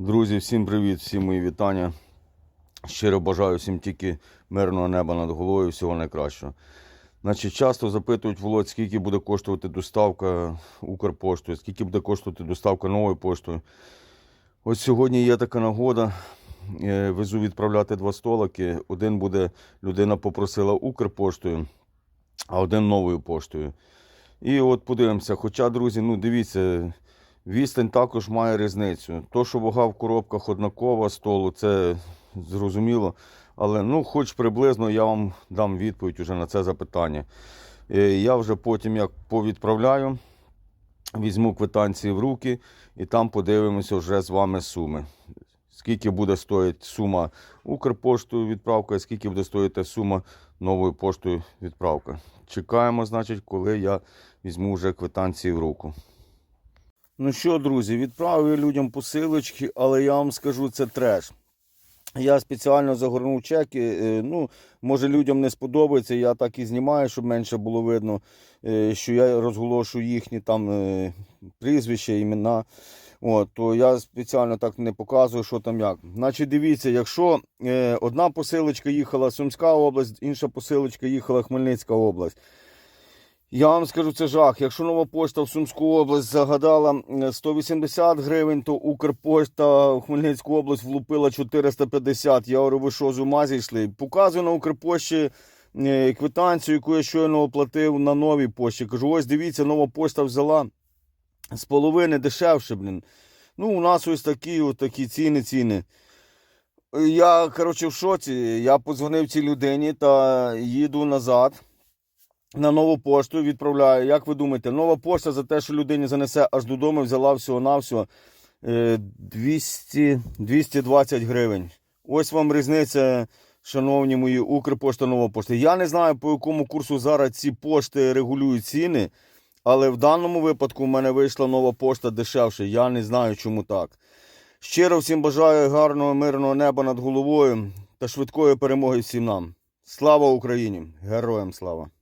Друзі, всім привіт, всім мої вітання. Щиро бажаю всім тільки мирного неба над головою, всього найкращого. Значить, часто запитують, Володь, скільки буде коштувати доставка Укрпоштою, скільки буде коштувати доставка новою поштою. Ось сьогодні є така нагода. Е, Везу відправляти два столики. Один буде, людина попросила Укрпоштою, а один новою поштою. І от подивимося. Хоча, друзі, ну дивіться, відстань також має різницю. То, що вага в коробках однакова столу, це зрозуміло. Але ну, хоч приблизно я вам дам відповідь уже на це запитання. Е, Я вже потім як повідправляю, візьму квитанції в руки і там подивимося вже з вами суми. Скільки буде стоїти сума Укрпоштою відправка, і скільки буде стоїти сума новою поштою відправка. Чекаємо, значить, коли я візьму вже квитанції в руку. Ну що, друзі, відправив людям посилочки, але я вам скажу, це треш. Я спеціально загорнув чеки. е, Ну, може, людям не сподобається. Я так і знімаю, щоб менше було видно, е, що я розголошую їхні там е, прізвища, імена. От, то я спеціально так не показую, що там як. Значить, дивіться, якщо одна посилочка їхала Сумська область, інша посилочка їхала Хмельницька область. Я вам скажу, це жах. Якщо нова пошта в Сумську область загадала е, 180 гривень, то Укрпошта в Хмельницьку область влупила 450. Я говорю, ви що з ума зійшли? Показую на Укрпошті е, квитанцію, яку я щойно оплатив на новій пошті. Кажу, ось дивіться, нова пошта взяла з половини дешевше, блін. Ну, у нас ось такі, от такі ціни, ціни. Я, коротше, в шоці. Я подзвонив цій людині та їду назад на нову пошту відправляю. Як ви думаєте, нова пошта за те, що людині занесе аж додому, взяла всього-навсього е, 200, 220 гривень. Ось вам різниця, шановні мої, Укрпошта, нова пошта. Я не знаю, по якому курсу зараз ці пошти регулюють ціни, але в даному випадку в мене вийшла нова пошта дешевше. Я не знаю, чому так. Щиро всім бажаю гарного мирного неба над головою та швидкої перемоги всім нам. Слава Україні! Героям слава!